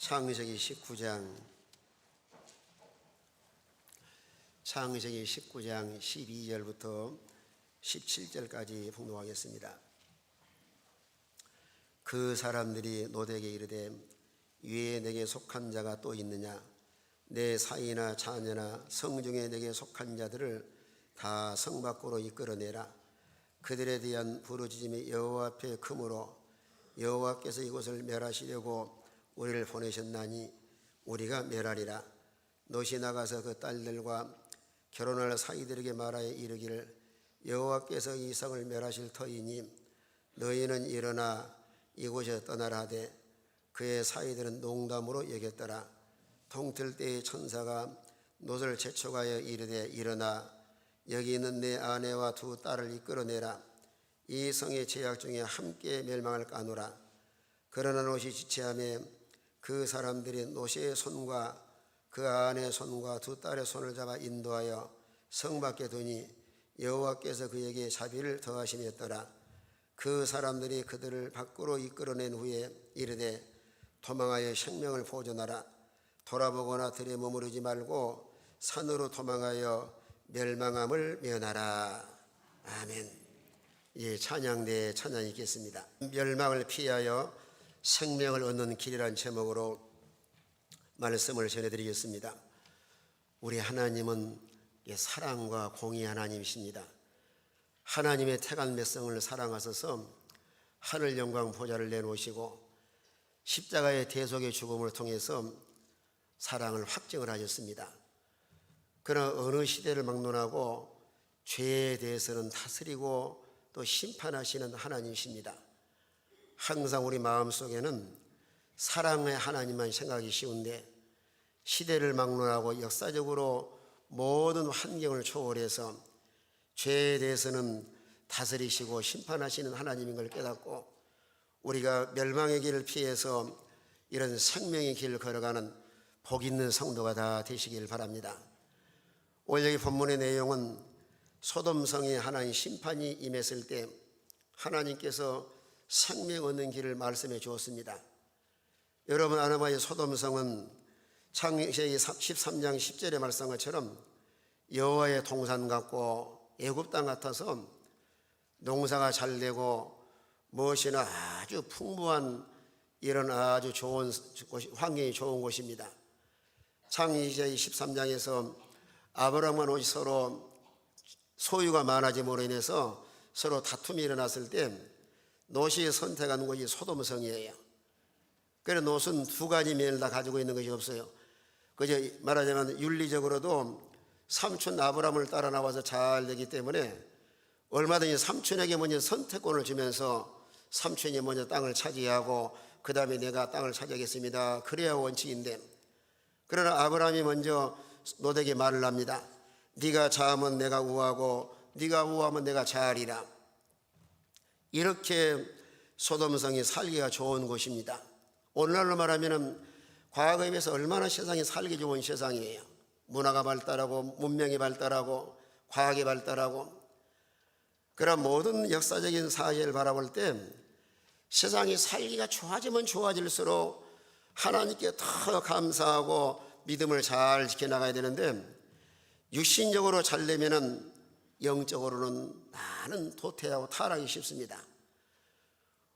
창세기 19장 창세기 19장 12절부터 17절까지 봉독하겠습니다. 그 사람들이 노대에게 이르되 위에 내게 속한 자가 또 있느냐 내 사이나 자녀나 성중에 내게 속한 자들을 다 성 밖으로 이끌어내라 그들에 대한 부르짖음이 여호와 앞에 크므로 여호와께서 이곳을 멸하시려고 우리를 보내셨나니 우리가 멸하리라. 노시 나가서 그 딸들과 결혼할 사이들에게 말하여 이르기를 여호와께서 이 성을 멸하실 터이니 너희는 일어나 이곳에 떠나라 하되 그의 사이들은 농담으로 여겼더라. 동틀 때의 천사가 놋을 재촉하여 이르되 일어나 여기 있는 내 아내와 두 딸을 이끌어내라. 이 성의 제약 중에 함께 멸망을 까노라. 그러나 놋이 지체함에 그 사람들이 놋의 손과 그 아내의 손과 두 딸의 손을 잡아 인도하여 성 밖에 두니 여호와께서 그에게 자비를 더하심이었더라. 그 사람들이 그들을 밖으로 이끌어낸 후에 이르되 도망하여 생명을 보존하라. 돌아보거나 들에 머무르지 말고 산으로 도망하여 멸망함을 면하라. 아멘. 예 찬양대 찬양이 있겠습니다. 멸망을 피하여 생명을 얻는 길이라는 제목으로 말씀을 전해드리겠습니다 우리 하나님은 사랑과 공의 하나님이십니다 하나님의 택한 몇성을 사랑하셔서 하늘 영광 보좌를 내놓으시고 십자가의 대속의 죽음을 통해서 사랑을 확증을 하셨습니다. 그러나 어느 시대를 막론하고 죄에 대해서는 다스리고 또 심판하시는 하나님이십니다. 항상 우리 마음속에는 사랑의 하나님만 생각이 쉬운데 시대를 막론하고 역사적으로 모든 환경을 초월해서 죄에 대해서는 다스리시고 심판하시는 하나님인 걸 깨닫고 우리가 멸망의 길을 피해서 이런 생명의 길을 걸어가는 복 있는 성도가 다 되시길 바랍니다. 오늘 여기 본문의 내용은 소돔성에 하나님 심판이 임했을 때 하나님께서 생명 얻는 길을 말씀해 주었습니다. 여러분 아나마의 소돔성은 창세기 13장 10절에 말씀한 것처럼 여호와의 동산 같고 애굽 땅 같아서 농사가 잘 되고 무엇이나 아주 풍부한 이런 아주 좋은 곳, 환경이 좋은 곳입니다. 창세기 13장에서 아브라함과 롯이 서로 소유가 많아짐으로 인해서 서로 다툼이 일어났을 때 롯이 선택한 곳이 소돔성이에요. 그래서 롯은 두 가지 면을 다 가지고 있는 것이 없어요. 그저 말하자면 윤리적으로도 삼촌 아브라함을 따라 나와서 잘 되기 때문에 얼마든지 삼촌에게 먼저 선택권을 주면서 삼촌이 먼저 땅을 차지하고 그 다음에 내가 땅을 차지하겠습니다. 그래야 원칙인데 그러나 아브라함이 먼저 노대에게 말을 합니다. 네가 자하면 내가 우하고 네가 우하면 내가 자하리라. 이렇게 소돔성이 살기가 좋은 곳입니다. 오늘날로 말하면 과거에 비해서 얼마나 세상이 살기 좋은 세상이에요. 문화가 발달하고 문명이 발달하고 과학이 발달하고 그런 모든 역사적인 사실을 바라볼 때 세상이 살기가 좋아지면 좋아질수록 하나님께 더 감사하고 믿음을 잘 지켜나가야 되는데 육신적으로 잘 되면은 영적으로는 많은 도태하고 타락이 쉽습니다.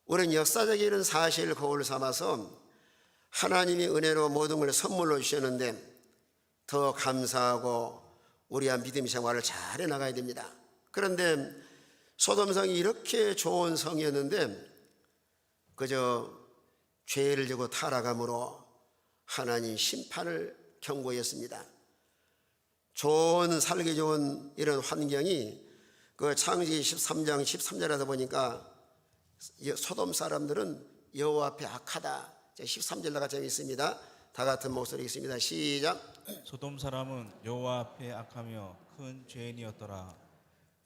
우리는 역사적인 사실을 거울 삼아서 하나님이 은혜로 모든 걸 선물로 주셨는데 더 감사하고 우리의 믿음 생활을 잘 해나가야 됩니다. 그런데 소돔성이 이렇게 좋은 성이었는데 그저 죄를 지고 타락함으로 하나님 심판을 경고했습니다. 좋은 살기 좋은 이런 환경이 그 창세기 13장 13절에서 보니까 소돔 사람들은 여호와 앞에 악하다. 13절 나가 재미있습니다. 다 같은 목소리 있습니다. 시작. 소돔 사람은 여호와 앞에 악하며 큰 죄인이었더라.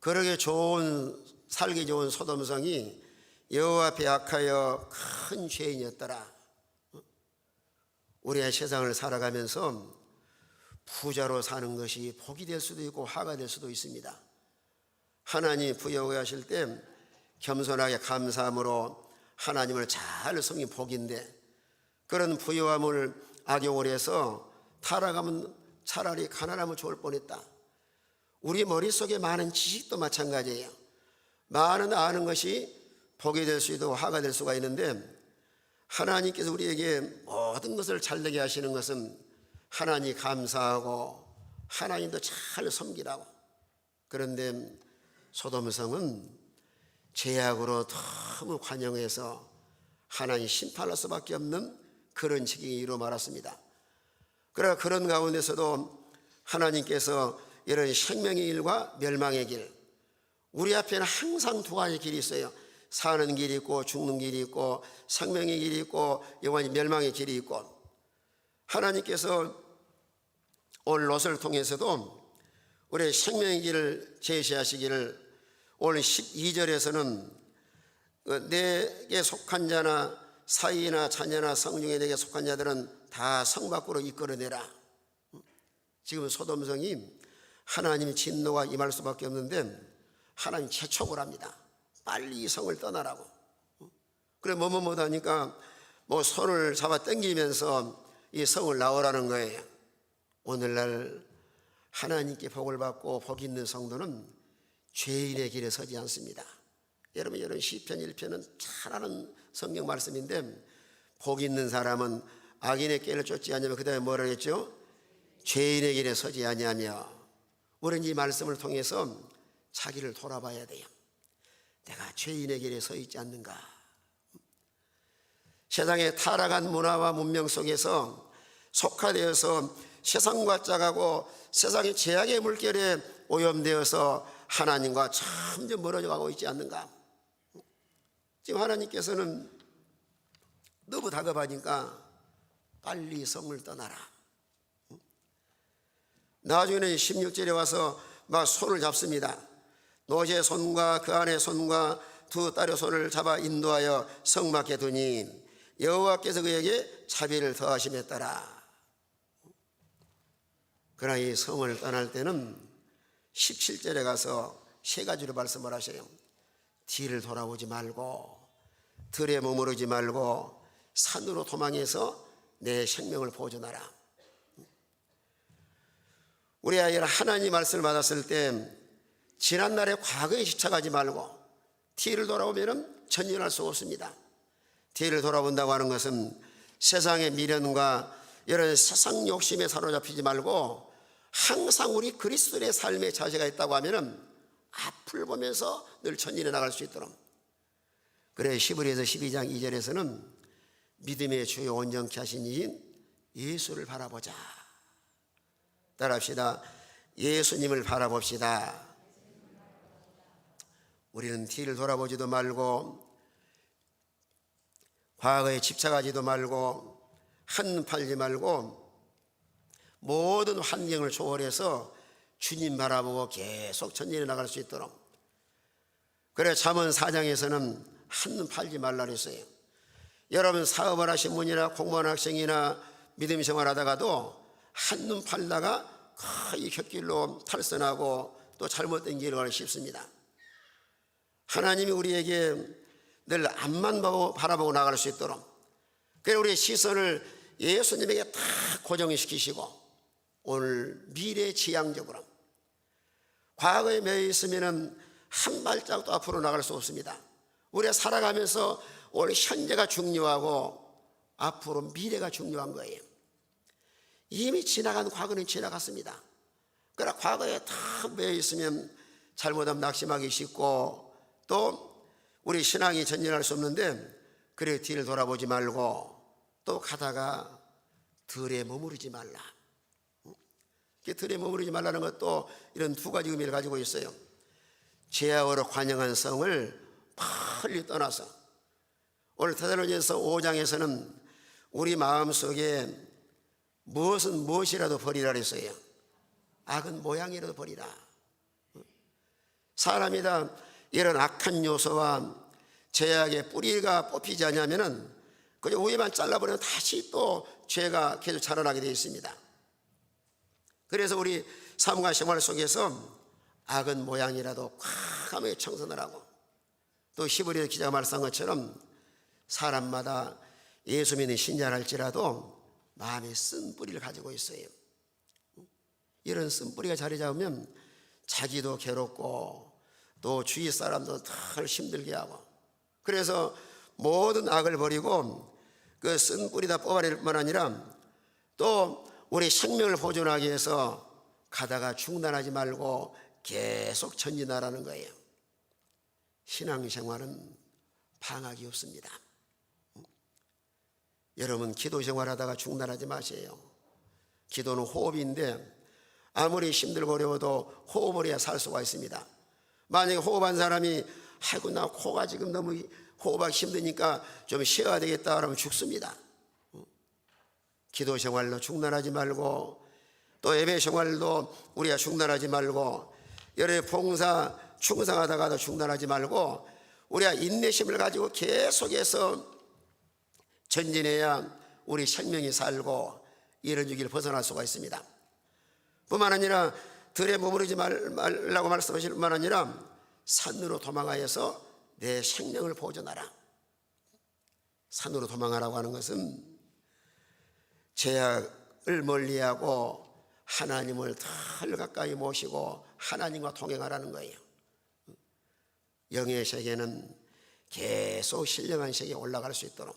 그러게 좋은 살기 좋은 소돔 성이 여호와 앞에 악하여 큰 죄인이었더라. 우리의 세상을 살아가면서 부자로 사는 것이 복이 될 수도 있고 화가 될 수도 있습니다. 하나님 부여하실 때 겸손하게 감사함으로 하나님을 잘 섬긴 복인데 그런 부유함을 악용을 해서 타락하면 차라리 가난하면 좋을 뻔했다. 우리 머릿속에 많은 지식도 마찬가지예요. 많은 아는 것이 복이 될 수도 화가 될 수가 있는데 하나님께서 우리에게 모든 것을 잘되게 하시는 것은 하나님 감사하고 하나님도 잘 섬기라고. 그런데 소돔성은 죄악으로 너무 관영해서 하나님 심판할 수밖에 없는 그런 이루 말았습니다. 그러나 그런 가운데서도 하나님께서 이런 생명의 길과 멸망의 길, 우리 앞에는 항상 두 가지 길이 있어요. 사는 길이 있고 죽는 길이 있고 생명의 길이 있고 영원히 멸망의 길이 있고 하나님께서 오늘 롯을 통해서도 우리 생명의 길을 제시하시기를 오늘 12절에서는 내게 속한 자나 사이나 자녀나 성중에 내게 속한 자들은 다 성 밖으로 이끌어내라. 지금 소돔성이 하나님 진노가 임할 수밖에 없는데 하나님 재촉을 합니다. 빨리 이 성을 떠나라고. 그래 뭐뭐 못하니까 뭐 손을 잡아 당기면서 이 성을 나오라는 거예요. 오늘날 하나님께 복을 받고 복 있는 성도는 죄인의 길에 서지 않습니다. 여러분 이런 시편 1편은 잘 아는 성경 말씀인데 복 있는 사람은 악인의 길을 쫓지 않으며 그다음에 뭐라 했죠? 죄인의 길에 서지 아니하며 우리는 이 말씀을 통해서 자기를 돌아봐야 돼요. 내가 죄인의 길에 서 있지 않는가? 세상의 타락한 문화와 문명 속에서 속화되어서 세상과 짜가고 세상의 제약의 물결에 오염되어서 하나님과 점점 멀어져 가고 있지 않는가? 지금 하나님께서는 너무 다급하니까 빨리 성을 떠나라. 나중에는 16절에 와서 막 손을 잡습니다. 노제 손과 그 안의 손과 두 딸의 손을 잡아 인도하여 성막에 두니 여호와께서 그에게 자비를 더하심에 따라 그러나 이 성을 떠날 때는 17절에 가서 세 가지로 말씀을 하셔요. 뒤를 돌아보지 말고 들에 머무르지 말고 산으로 도망해서 내 생명을 보존하라. 우리 아이를 하나님 말씀을 받았을 때 지난날의 과거에 집착하지 말고 뒤를 돌아보면 전진할 수 없습니다. 뒤를 돌아본다고 하는 것은 세상의 미련과 이런 세상 욕심에 사로잡히지 말고 항상 우리 그리스도의 삶의 자세가 있다고 하면은 앞을 보면서 늘 전진해 나갈 수 있도록. 그래 시브리에서 12장 2절에서는 믿음의 주요 온전케 하신 이인 예수를 바라보자. 따라합시다. 예수님을 바라봅시다. 우리는 뒤를 돌아보지도 말고 과거에 집착하지도 말고 한 팔지 말고 모든 환경을 초월해서 주님 바라보고 계속 전진해 나갈 수 있도록. 그래 잠언 4장에서는 한눈 팔지 말라 그랬어요. 여러분 사업을 하신 분이나 공무원 학생이나 믿음 생활 하다가도 한눈 팔다가 거의 곁길로 탈선하고 또 잘못된 길을 가기 쉽습니다. 하나님이 우리에게 늘 앞만 보고 바라보고 나갈 수 있도록. 그래 우리의 시선을 예수님에게 다 고정시키시고 오늘 미래 지향적으로 과거에 매여 있으면은 한 발짝도 앞으로 나갈 수 없습니다. 우리가 살아가면서 오늘 현재가 중요하고 앞으로 미래가 중요한 거예요. 이미 지나간 과거는 지나갔습니다. 그러나 과거에 다 매여 있으면 잘못하면 낙심하기 쉽고 또 우리 신앙이 전진할 수 없는데 그래 뒤를 돌아보지 말고 또 가다가 들에 머무르지 말라. 들에 머무르지 말라는 것도 이런 두 가지 의미를 가지고 있어요. 죄악으로 관영한 성을 빨리 떠나서 오늘 테살로니서 5장에서는 우리 마음속에 무엇은 무엇이라도 버리라 그랬어요. 악은 모양이라도 버리라. 사람이다 이런 악한 요소와 죄악의 뿌리가 뽑히지 않냐면은 그냥 위에만 잘라버리면 다시 또 죄가 계속 자라나게 되어 있습니다. 그래서 우리 삶과 생활 속에서 악은 모양이라도 과감하게 청선을 하고 또 히브리 기자가 말씀한 것처럼 사람마다 예수 믿는 신자랄지라도 마음에 쓴 뿌리를 가지고 있어요. 이런 쓴 뿌리가 자리 잡으면 자기도 괴롭고 또 주위 사람도 덜 힘들게 하고 그래서 모든 악을 버리고 그 쓴 뿌리 다 뽑아낼 뿐 아니라 또 우리 생명을 보존하기 위해서 가다가 중단하지 말고 계속 전진하라는 거예요. 신앙생활은 방학이 없습니다. 여러분 기도 생활하다가 중단하지 마세요. 기도는 호흡인데 아무리 힘들고 어려워도 호흡을 해야 살 수가 있습니다. 만약에 호흡한 사람이 아이고 나 코가 지금 너무 호흡하기 힘드니까 좀 쉬어야 되겠다 그러면 죽습니다. 기도 생활로 중단하지 말고 또 예배 생활도 우리가 중단하지 말고 여러 봉사 충성하다가도 중단하지 말고 우리가 인내심을 가지고 계속해서 전진해야 우리 생명이 살고 이런 위기를 벗어날 수가 있습니다. 뿐만 아니라 들에 머무르지 말- 말라고 말씀하실 뿐만 아니라 산으로 도망하여서 내 생명을 보존하라. 산으로 도망하라고 하는 것은 죄악을 멀리하고 하나님을 덜 가까이 모시고 하나님과 동행하라는 거예요. 영의 세계는 계속 신령한 세계에 올라갈 수 있도록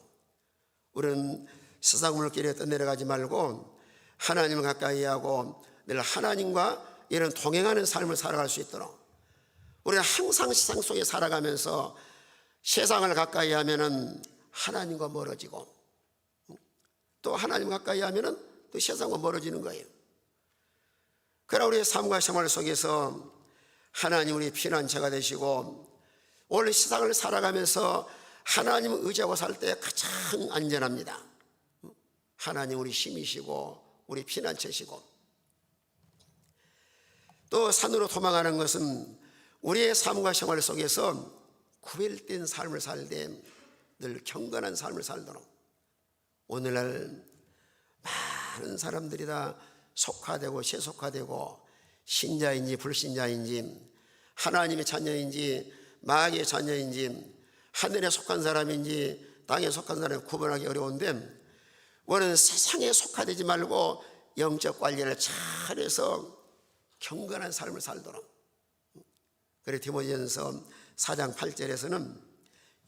우리는 세상 물길에 떠내려가지 말고 하나님을 가까이 하고 늘 하나님과 이런 동행하는 삶을 살아갈 수 있도록 우리는 항상 세상 속에 살아가면서 세상을 가까이 하면은 하나님과 멀어지고 또 하나님 가까이 하면은 또 세상과 멀어지는 거예요. 그러나 우리의 삶과 생활 속에서 하나님 우리 피난처가 되시고 원래 세상을 살아가면서 하나님을 의지하고 살 때 가장 안전합니다. 하나님 우리 힘이시고 우리 피난처시고 또 산으로 도망하는 것은 우리의 삶과 생활 속에서 구별된 삶을 살되 늘 경건한 삶을 살도록 오늘날 많은 사람들이 다 속화되고 세속화되고 신자인지 불신자인지 하나님의 자녀인지 마귀의 자녀인지 하늘에 속한 사람인지 땅에 속한 사람을 구분하기 어려운데 우리는 세상에 속화되지 말고 영적 관리를 잘해서 경건한 삶을 살도록. 그래 디모데전서 4장 8절에서는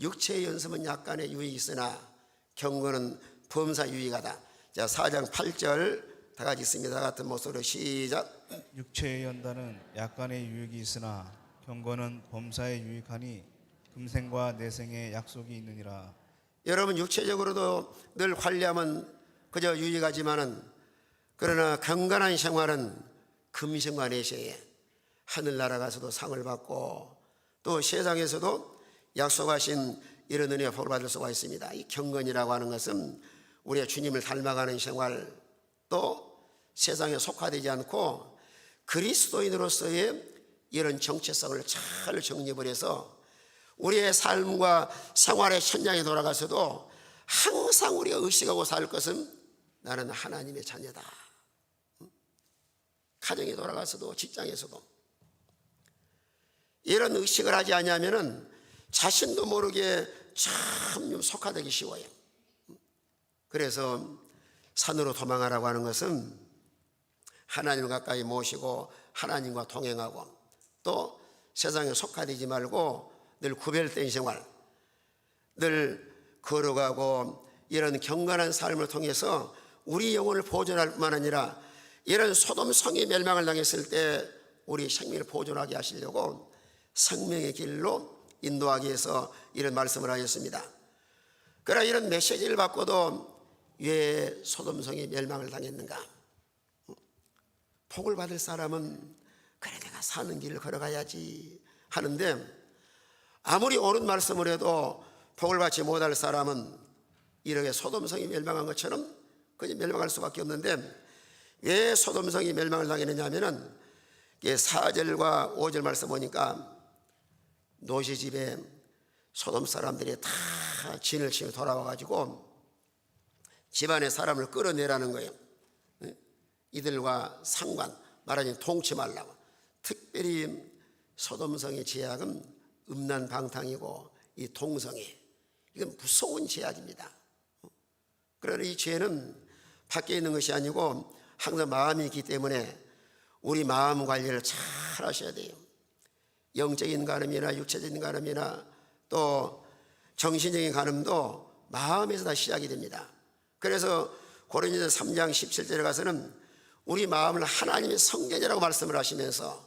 육체의 연습은 약간의 유익이 있으나 경건은 범사 유익하다. 자, 4장 8절 다 같이 있습니다. 다 같은 목소리로 시작. 육체의 연단은 약간의 유익이 있으나 경건은 범사에 유익하니 금생과 내생의 약속이 있느니라. 여러분 육체적으로도 늘 관리하면 그저 유익하지만은 그러나 건강한 생활은 금생과 내세에 하늘나라 가서도 상을 받고 또 세상에서도 약속하신 이런 은혜와 복을 받을 수가 있습니다. 이 경건이라고 하는 것은 우리가 주님을 닮아가는 생활 또 세상에 속화되지 않고 그리스도인으로서의 이런 정체성을 잘 정립을 해서 우리의 삶과 생활의 현장에 돌아가서도 항상 우리가 의식하고 살 것은 나는 하나님의 자녀다. 가정에 돌아가서도 직장에서도 이런 의식을 하지 않으면은 자신도 모르게 참 속화되기 쉬워요. 그래서 산으로 도망하라고 하는 것은 하나님을 가까이 모시고 하나님과 동행하고 또 세상에 속화되지 말고 늘 구별된 생활, 늘 걸어가고 이런 경건한 삶을 통해서 우리 영혼을 보존할 뿐만 아니라 이런 소돔 성이 멸망을 당했을 때 우리 생명을 보존하게 하시려고 생명의 길로 인도하기 위해서 이런 말씀을 하였습니다. 그러나 이런 메시지를 받고도 왜 소돔성이 멸망을 당했는가? 복을 받을 사람은 그래 내가 사는 길을 걸어가야지 하는데 아무리 옳은 말씀을 해도 복을 받지 못할 사람은 이렇게 소돔성이 멸망한 것처럼 그냥 멸망할 수밖에 없는데 왜 소돔성이 멸망을 당했느냐 하면은 4절과 5절 말씀 보니까 노시 집에 소돔 사람들이 다 진을 치며 돌아와 가지고 집안의 사람을 끌어내라는 거예요. 이들과 상관 말하자면 통치 말라고. 특별히 소돔성의 제약은 음란 방탕이고 이 동성애 이건 무서운 제약입니다. 그러나 이 죄는 밖에 있는 것이 아니고 항상 마음이 있기 때문에 우리 마음 관리를 잘 하셔야 돼요. 영적인 간음이나 육체적인 간음이나 또 정신적인 간음도 마음에서 다 시작이 됩니다. 그래서 고린도서 3장 17절에 가서는 우리 마음을 하나님의 성전이라고 말씀을 하시면서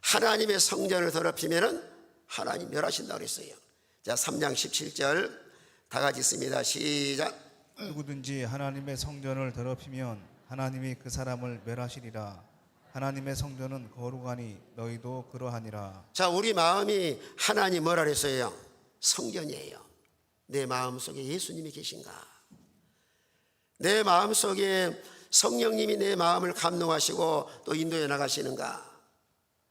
하나님의 성전을 더럽히면은 하나님 멸하신다고 그랬어요. 자, 3장 17절 다 같이 있습니다. 시작. 누구든지 하나님의 성전을 더럽히면 하나님이 그 사람을 멸하시리라. 하나님의 성전은 거룩하니 너희도 그러하니라. 자, 우리 마음이 하나님 뭐라 그랬어요? 성전이에요. 내 마음 속에 예수님이 계신가? 내 마음 속에 성령님이 내 마음을 감동하시고 또 인도해 나가시는가?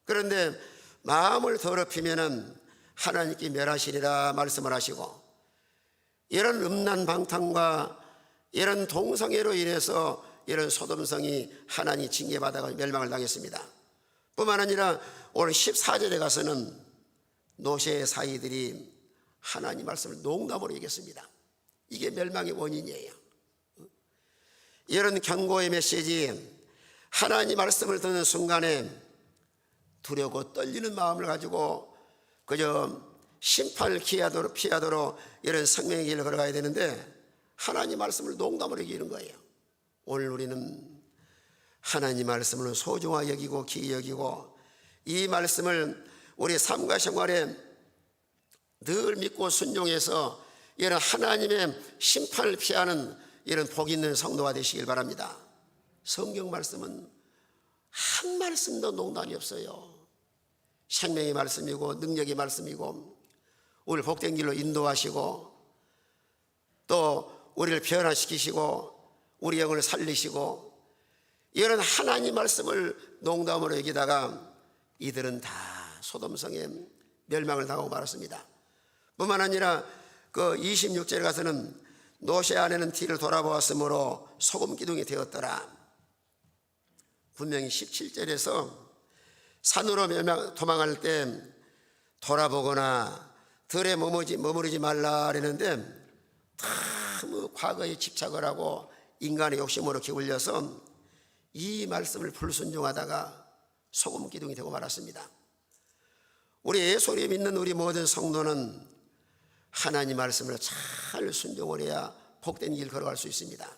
그런데 마음을 더럽히면은 하나님께 멸하시리라 말씀을 하시고 이런 음란 방탕과 이런 동성애로 인해서 이런 소돔성이 하나님 징계받아가 멸망을 당했습니다. 뿐만 아니라 오늘 14절에 가서는 노시의 사이들이 하나님 말씀을 농담으로 얘기했습니다. 이게 멸망의 원인이에요. 이런 경고의 메시지 하나님 말씀을 듣는 순간에 두려고 떨리는 마음을 가지고 그저 심판을 피하도록, 피하도록 이런 생명의 길을 걸어가야 되는데 하나님 말씀을 농담으로 여기는 거예요. 오늘 우리는 하나님 말씀을 소중하게 여기고 기이 여기고 이 말씀을 우리 삶과 생활에 늘 믿고 순종해서 이런 하나님의 심판을 피하는 이런 복 있는 성도가 되시길 바랍니다. 성경 말씀은 한 말씀도 농담이 없어요. 생명의 말씀이고 능력의 말씀이고 우리를 복된 길로 인도하시고 또 우리를 변화시키시고 우리 영을 살리시고 이런 하나님 말씀을 농담으로 여기다가 이들은 다 소돔성에 멸망을 당하고 말았습니다. 뿐만 아니라 그 26절에 가서는 노시 안에는 뒤를 돌아보았으므로 소금 기둥이 되었더라. 분명히 17절에서 산으로 도망할 때 돌아보거나 들에 머무르지, 머무르지 말라 그랬는데 너무 과거에 집착을 하고 인간의 욕심으로 기울여서 이 말씀을 불순종하다가 소금 기둥이 되고 말았습니다. 우리 예수를 믿는 우리 모든 성도는 하나님 말씀을 잘 순종을 해야 복된 길 걸어갈 수 있습니다.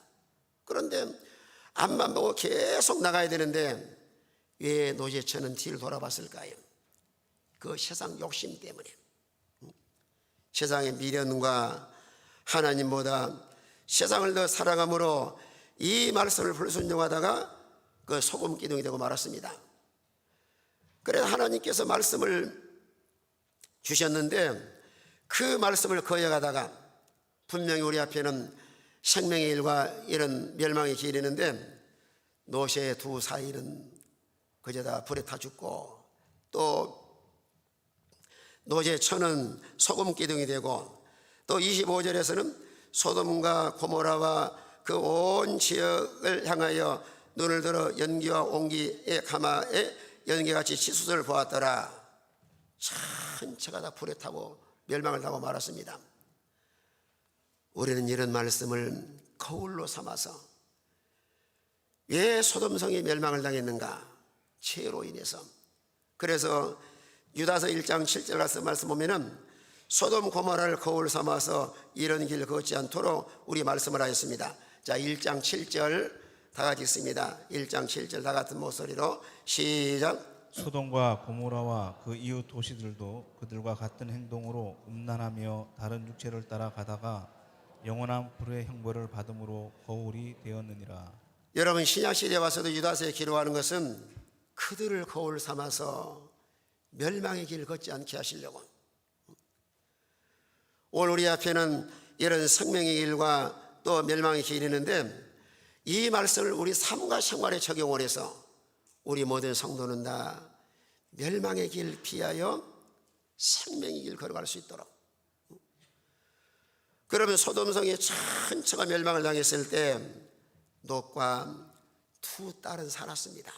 그런데 앞만 보고 계속 나가야 되는데 왜 노제처는 뒤를 돌아봤을까요? 그 세상 욕심 때문에 세상의 미련과 하나님보다 세상을 더 사랑함으로 이 말씀을 불순종하다가 그 소금 기둥이 되고 말았습니다. 그래서 하나님께서 말씀을 주셨는데 그 말씀을 거역하다가 분명히 우리 앞에는 생명의 일과 이런 멸망의 길이 있는데 노시의 두 사일은 그저 다 불에 타 죽고 또 노제 천은 소금 기둥이 되고 또 25절에서는 소돔과 고모라와 그 온 지역을 향하여 눈을 들어 연기와 옹기의 가마에 연기같이 치수를 보았더라. 전체가 다 불에 타고 멸망을 당하고 말았습니다 우리는 이런 말씀을 거울로 삼아서 왜 소돔성이 멸망을 당했는가 죄로 인해서 그래서 유다서 1장 7절 가서 말씀 보면은 소돔 고모라를 거울 삼아서 이런 길 걷지 않도록 우리 말씀을 하였습니다. 자, 1장 7절 다 같이 있습니다. 1장 7절 다 같은 목소리로 시작. 소돔과 고모라와 그 이웃 도시들도 그들과 같은 행동으로 음란하며 다른 육체를 따라 가다가 영원한 불의 형벌을 받음으로 거울이 되었느니라. 여러분 신약 시대에 와서도 유다서에 기록하는 것은 그들을 거울 삼아서 멸망의 길을 걷지 않게 하시려고 오늘 우리 앞에는 이런 생명의 길과 또 멸망의 길이 있는데 이 말씀을 우리 삶과 생활에 적용을 해서 우리 모든 성도는 다 멸망의 길 피하여 생명의 길 걸어갈 수 있도록 그러면 소돔성이 전체가 멸망을 당했을 때 롯과 두 딸은 살았습니다.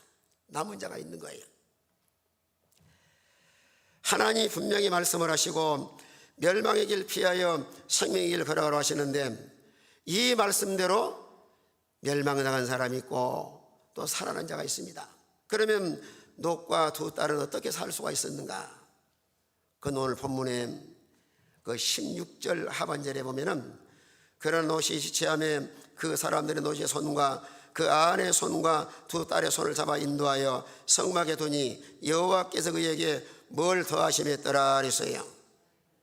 남은 자가 있는 거예요. 하나님이 분명히 말씀을 하시고 멸망의 길 피하여 생명의 길 걸어가라 하시는데 이 말씀대로 멸망 당한 사람이 있고 또 살아난 자가 있습니다. 그러면 놋과 두 딸은 어떻게 살 수가 있었는가? 그 오늘 본문에 그 16절 하반절에 보면은 그런 노시 시체함에 그 사람들의 노시의 손과 그 아내의 손과 두 딸의 손을 잡아 인도하여 성막에 두니 여호와께서 그에게 뭘 더하심했더라 그랬어요.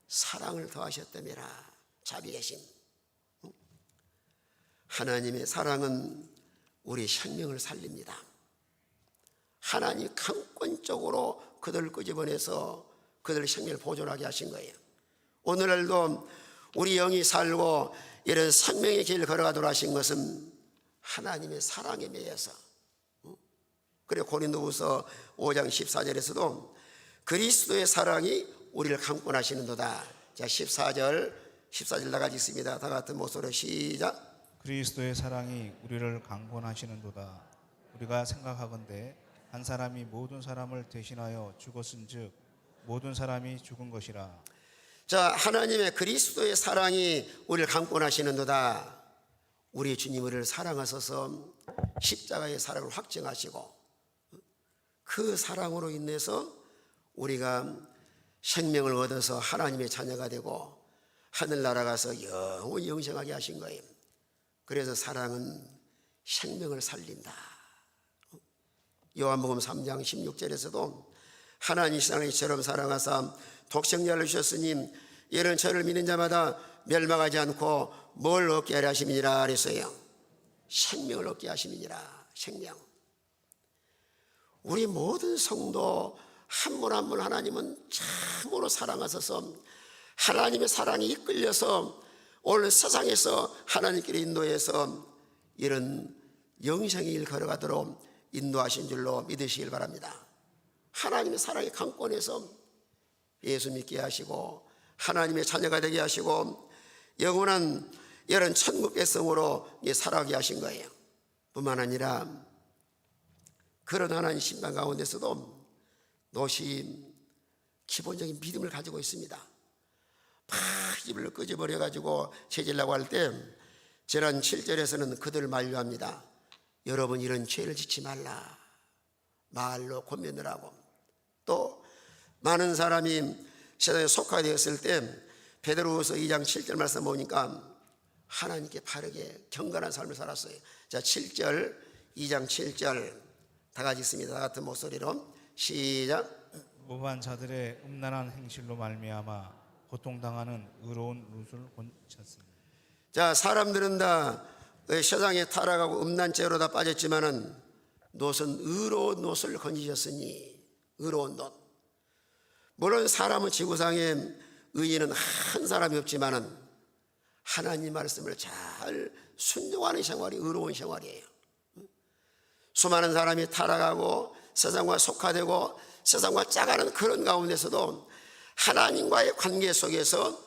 사랑을 더하셨다며라 자비계심. 하나님의 사랑은 우리 생명을 살립니다. 하나님 강권적으로 그들을 끄집어내서 그들의 생명을 보존하게 하신 거예요. 오늘날도 우리 영이 살고 이런 생명의 길을 걸어가도록 하신 것은 하나님의 사랑에 매여서 그래 고린도후서 5장 14절에서도 그리스도의 사랑이 우리를 강권하시는도다. 자 14절 14절 나가지 있습니다. 다 같은 목소리로 시작. 그리스도의 사랑이 우리를 강권하시는도다. 우리가 생각하건대 한 사람이 모든 사람을 대신하여 죽었은즉 모든 사람이 죽은 것이라. 자, 하나님의 그리스도의 사랑이 우리를 강권하시는도다. 우리 주님 우리를 사랑하셔서 십자가의 사랑을 확증하시고 그 사랑으로 인해서 우리가 생명을 얻어서 하나님의 자녀가 되고 하늘나라 가서 영원히 영생하게 하신 거예요. 그래서 사랑은 생명을 살린다. 요한복음 3장 16절에서도 하나님 세상을 이처럼 사랑하사 독생자를 주셨으니 이런 저를 믿는 자마다 멸망하지 않고 뭘 얻게 하려 하심이니라 그랬어요. 생명을 얻게 하심이니라 생명. 우리 모든 성도 한 분 한 분 하나님은 참으로 사랑하셔서 하나님의 사랑이 이끌려서 오늘 세상에서 하나님께로 인도해서 이런 영생의 길 걸어가도록 인도하신 줄로 믿으시길 바랍니다. 하나님의 사랑의 강권에서 예수 믿게 하시고 하나님의 자녀가 되게 하시고 영원한 이런 천국 백성으로 살아가게 하신 거예요. 뿐만 아니라 그런 하나님 신방 가운데서도 노시 기본적인 믿음을 가지고 있습니다. 막 입을 끄집어려 가지고 죄질라고 할 때 지난 7절에서는 그들을 만류합니다. 여러분 이런 죄를 짓지 말라. 말로 권면을 하고 또 많은 사람이 세상에 속하되었을 때 베드로후서 2장 7절 말씀 보니까 하나님께 바르게 경건한 삶을 살았어요. 자, 7절 2장 7절 다 같이 있습니다. 다 같은 목소리로 시작. 무반 자들의 음란한 행실로 말미암아 고통당하는 의로운 룻을 고쳤습니다. 자, 사람들은 다 세상에 타락하고 음란죄로 다 빠졌지만은 놋은 의로운 놋을 건지셨으니 의로운 놋. 물론 사람은 지구상에 의인은 한 사람이 없지만은 하나님 말씀을 잘 순종하는 생활이 의로운 생활이에요. 수많은 사람이 타락하고 세상과 속화되고 세상과 짜가는 그런 가운데서도 하나님과의 관계 속에서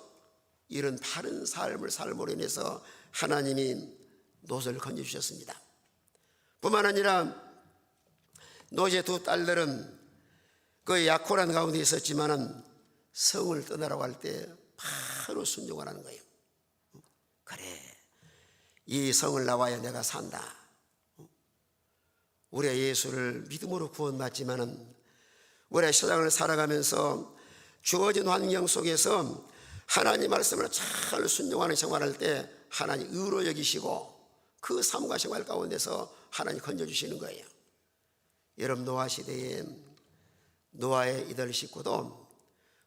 이런 바른 삶을 삶으로 인해서 하나님이 놋을 건져주셨습니다. 뿐만 아니라 노제 두 딸들은 그 약혼한 가운데 있었지만은 성을 떠나라고 할 때 바로 순종을 하는 거예요. 그래, 이 성을 나와야 내가 산다. 우리가 예수를 믿음으로 구원받지만은 우리가 세상을 살아가면서 주어진 환경 속에서 하나님 말씀을 잘 순종하는 생활할 때 하나님 의로 여기시고 그 삶과 생활 가운데서 하나님 건져주시는 거예요. 여러분 노아 시대에 노아의 이들 식구도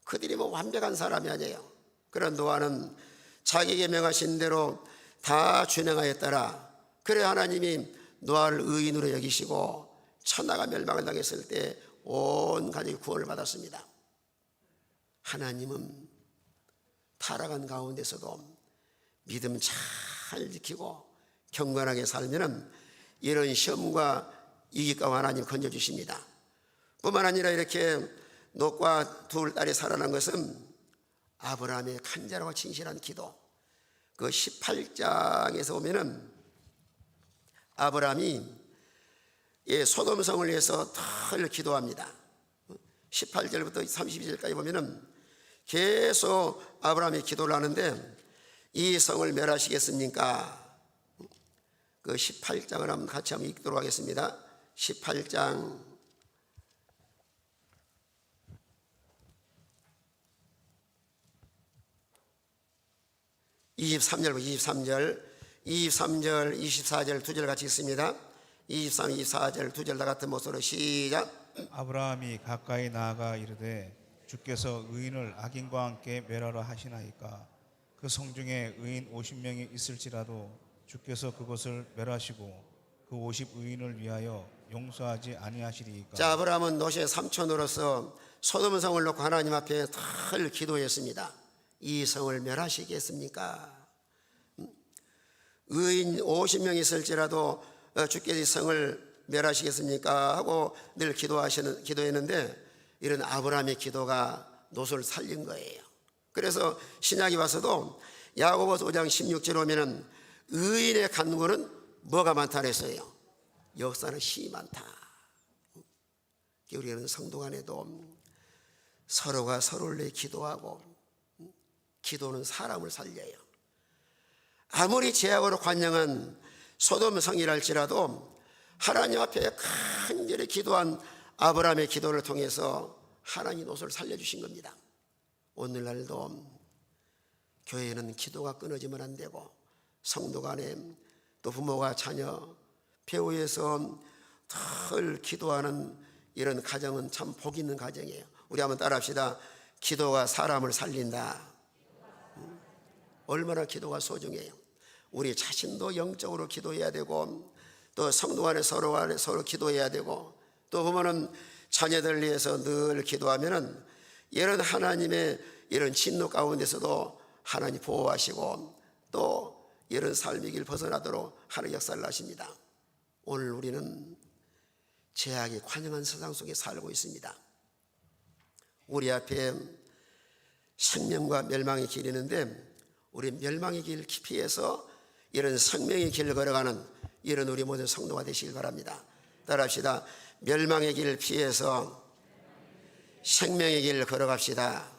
그들이 뭐 완벽한 사람이 아니에요. 그런 노아는 자기에게 명하신 대로 다 준행하였더라. 그래 하나님이 노아를 의인으로 여기시고 천하가 멸망을 당했을 때 온 가족이 구원을 받았습니다. 하나님은 타락한 가운데서도 믿음 잘 지키고 경건하게 살면은 이런 시험과 이기가 하나님 건져주십니다. 뿐만 아니라 이렇게 놋과 둘 딸이 살아난 것은 아브라함의 간절하고 진실한 기도. 그 18장에서 보면은 아브라함이 예, 소돔성을 위해서 덜 기도합니다. 18절부터 32절까지 보면은 계속 아브라함이 기도를 하는데 이 성을 멸하시겠습니까? 그 18장을 한번 같이 한번 읽도록 하겠습니다. 18장 23절 23절 23절 24절 두 절 같이 읽습니다. 23, 24절 두 절 다 같은 목소리로 시작. 아브라함이 가까이 나아가 이르되 주께서 의인을 악인과 함께 멸하라 하시나이까 그 성중에 의인 50명이 있을지라도 주께서 그것을 멸하시고 그 50의인을 위하여 용서하지 아니하시리이까 자, 아브라함은 노시의 삼촌으로서 소돔 성을 놓고 하나님 앞에 늘 기도했습니다. 이 성을 멸하시겠습니까? 음? 의인 50명 있을지라도 어, 주께서 이 성을 멸하시겠습니까? 하고 늘 기도하시는 기도했는데 이런 아브라함의 기도가 노소를 살린 거예요. 그래서 신약이 와서도 야고보서 5장 16절 오면은 의인의 간구는 뭐가 많다 그랬어요. 역사는 힘이 많다. 우리는 성도 간에도 서로가 서로를 위해 기도하고 기도는 사람을 살려요. 아무리 제약으로 관영한 소돔 성이랄지라도 하나님 앞에 간절히 기도한 아브라함의 기도를 통해서 하나님 노소를 살려주신 겁니다. 오늘날도 교회에는 기도가 끊어지면 안 되고 성도 간에 또 부모가 자녀 배우에서 늘 기도하는 이런 가정은 참 복 있는 가정이에요. 우리 한번 따라합시다. 기도가 사람을 살린다. 음, 얼마나 기도가 소중해요. 우리 자신도 영적으로 기도해야 되고 또 성도 간에 서로 간에 서로 기도해야 되고 또 보면은 자녀들 위해서 늘 기도하면은 이런 하나님의 이런 진노 가운데서도 하나님 보호하시고 또 이런 삶의 길 벗어나도록 하는 역사를 하십니다. 오늘 우리는 제약이 관영한 세상 속에 살고 있습니다. 우리 앞에 생명과 멸망의 길이 있는데 우리 멸망의 길 피해서 이런 생명의 길을 걸어가는 이런 우리 모든 성도가 되시길 바랍니다. 따라합시다. 멸망의 길을 피해서 생명의 길을 걸어갑시다.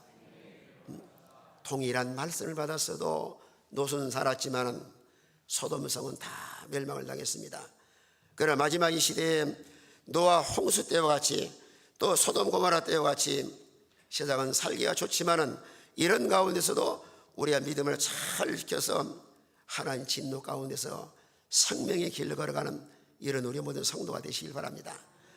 동일한 말씀을 받았어도 노선 살았지만은 소돔성은 다 멸망을 당했습니다. 그러나 마지막 이 시대에 노아 홍수 때와 같이 또 소돔 고마라 때와 같이 세상은 살기가 좋지만은 이런 가운데서도 우리가 믿음을 잘 지켜서 하나님 진노 가운데서 생명의 길을 걸어가는 이런 우리 모든 성도가 되시길 바랍니다.